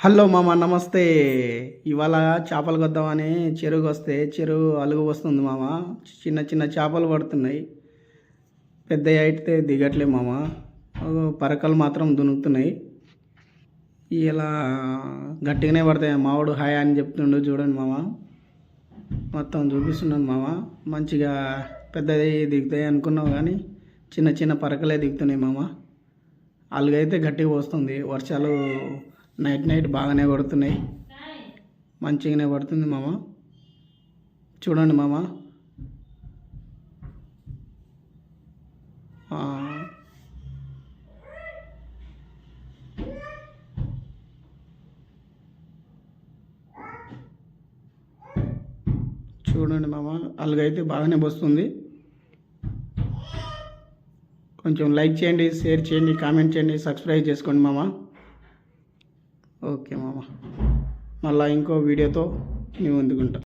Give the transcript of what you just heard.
Hello మామ నమస్తే. ఇవాళ చేపలు కొద్దామని చెరువుకి వస్తే చెరువు అలుగు వస్తుంది మామ. చిన్న చిన్న చేపలు పడుతున్నాయి. పెద్ద అయితే దిగట్లే మామ. పరకలు మాత్రం దునుకుతున్నాయి. ఇలా గట్టిగానే పడతాయి. మావాడు హాయ్ అని చెప్తుండు చూడండి మామ. మొత్తం చూపిస్తున్నాను మామ. మంచిగా పెద్దది దిగుతాయి అనుకున్నావు కానీ చిన్న చిన్న పరకలే దిగుతున్నాయి మామ. అలుగైతే గట్టిగా వస్తుంది వర్షాలు నైట్ నైట్ బాగానే కొడుతున్నాయి. మంచిగానే పడుతుంది మామ. చూడండి మామ. చూడండి మామ అలాగైతే బాగానే వస్తుంది. కొంచెం లైక్ చేయండి షేర్ చేయండి కామెంట్ చేయండి సబ్స్క్రైబ్ చేసుకోండి మామ. ఓకే మామ. మళ్ళీ ఇంకో వీడియోతో మీ ముందుకుంటా